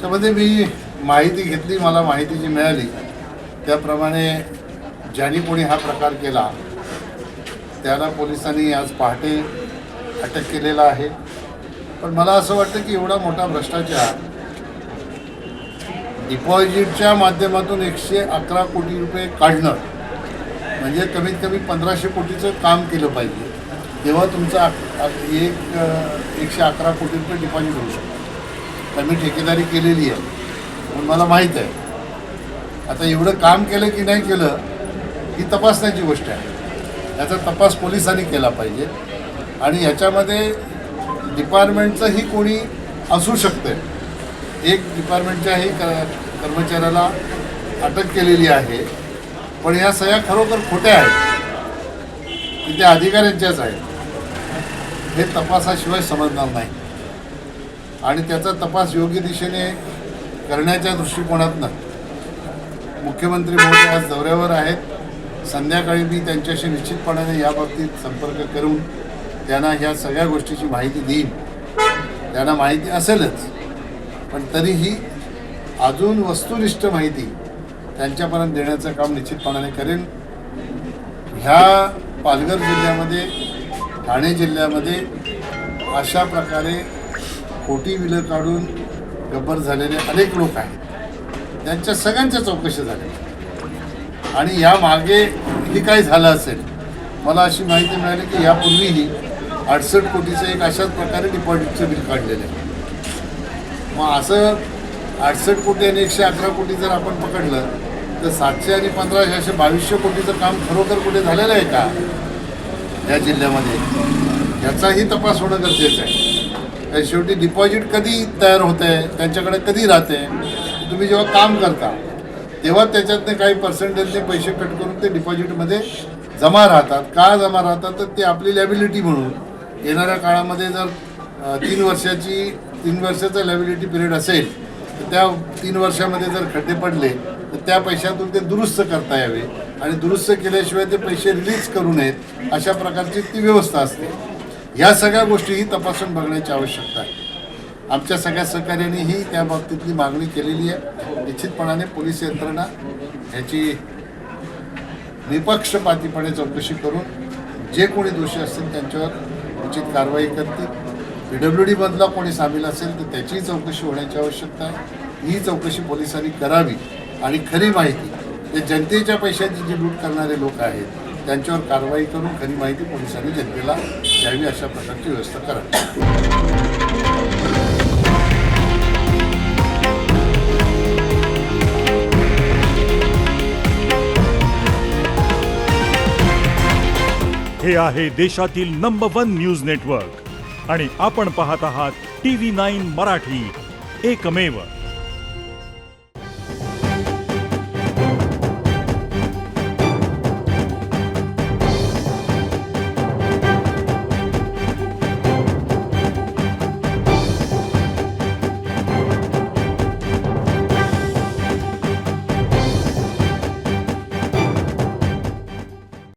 त्यामध्ये मी माहिती घेतली मला माहिती जी मिळाली. त्याप्रमाणे ज्यांनी कोणी हा प्रकार केला त्याला पोलिसांनी आज पहाटे अटक केलेला आहे. पण मला असं वाटतं की एवढा मोठा भ्रष्टाचार डिपॉझिटच्या माध्यमातून एकशे अकरा कोटी रुपये काढणं म्हणजे कमीत कमी पंधराशे कोटीचं काम केलं पाहिजे. तेव्हा तुमचं एक एकशे अकरा कोटी रुपये डिपॉझिट होऊ शकतं. तर मी ठेकेदारी केलेली आहे. म्हणून मला माहीत आहे. आता एवढं काम केलं की नाही केलं ही तपासण्याची गोष्ट आहे. याचा तपास पोलिसांनी केला पाहिजे. आणि ह्याच्यामध्ये डिपार्टमेंटचंही कोणी असू शकतं एक डिपार्टमेंटच्याही क कर्मचाऱ्याला अटक केलेली आहे. पण ह्या सह्या खरोखर खोट्या आहेत. की त्या अधिकाऱ्यांच्याच आहेत. हे तपासाशिवाय समजणार नाही. आणि त्याचा तपास योग्य दिशेने करण्याच्या दृष्टिकोनातनं मुख्यमंत्री महोदय आज दौऱ्यावर आहेत. संध्याकाळी मी त्यांच्याशी निश्चितपणाने याबाबतीत संपर्क करून त्यांना ह्या सगळ्या गोष्टीची माहिती देईन. त्यांना माहिती असेलच पण तरीही अजून वस्तुनिष्ठ माहिती त्यांच्यापर्यंत देण्याचं काम निश्चितपणाने करेन. ह्या पालघर जिल्ह्यामध्ये ठाणे जिल्ह्यामध्ये अशा प्रकारे खोटी विलं काढून गब्बर झालेले अनेक लोक आहेत. त्यांच्या सगळ्यांच्या चौकशी झाल्या. आणि या मागे ही काय झालं असेल मला अशी माहिती मिळाली की यापूर्वीही अडसष्ट कोटीचं एक अशाच प्रकारे डिपॉझिटचं बिल काढलेलं. आहे मग असं अडसष्ट कोटी आणि एकशे अकरा कोटी जर आपण पकडलं तर सातशे आणि पंधराशे असे बावीसशे कोटीचं काम खरोखर कुठे झालेलं आहे का? या जिल्ह्यामध्ये. याचाही तपास होणं गरजेचं आहे. शेवटी डिपॉझिट कधी तयार होत? आहे त्यांच्याकडे कधी राहते? तुम्ही जेव्हा काम करता तेव्हा त्याच्यातले काही पर्सेंटेजने पैसे कट करून ते डिपॉझिटमध्ये जमा राहतात. का जमा राहतात? तर ते आपली लॅबिलिटी म्हणून. येणाऱ्या काळामध्ये जर तीन वर्षाची तीन वर्षाचा लॅबिलिटी पिरियड असेल तर त्या तीन वर्षामध्ये जर खड्डे पडले तर त्या पैशातून ते दुरुस्त करता यावे. आणि दुरुस्त केल्याशिवाय ते पैसे रिलीज करू नयेत अशा प्रकारची ती व्यवस्था असते. ह्या सगळ्या गोष्टीही तपासून बघण्याची आवश्यकता आहे. आमच्या सगळ्या सहकार्यांनीही त्या बाबतीतली मागणी केलेली आहे. निश्चितपणाने पोलीस यंत्रणा ह्याची निपक्षपातीपणे चौकशी करून जे कोणी दोषी असतील त्यांच्यावर उचित कारवाई करतील. पी डब्ल्यू डीमधला कोणी सामील असेल तर त्याचीही चौकशी होण्याची आवश्यकता आहे. ही चौकशी पोलिसांनी करावी आणि खरी माहिती जे जनतेच्या पैशाची जी लूट करणारे लोक आहेत त्यांच्यावर कारवाई करून खरी माहिती पोलिसांनी जनतेला द्यावी अशा प्रकारची व्यवस्था करावी हे आहे देशातील नंबर वन न्यूज नेटवर्क आणि आपण पाहत आहात टी व्ही नाईन मराठी. एकमेव.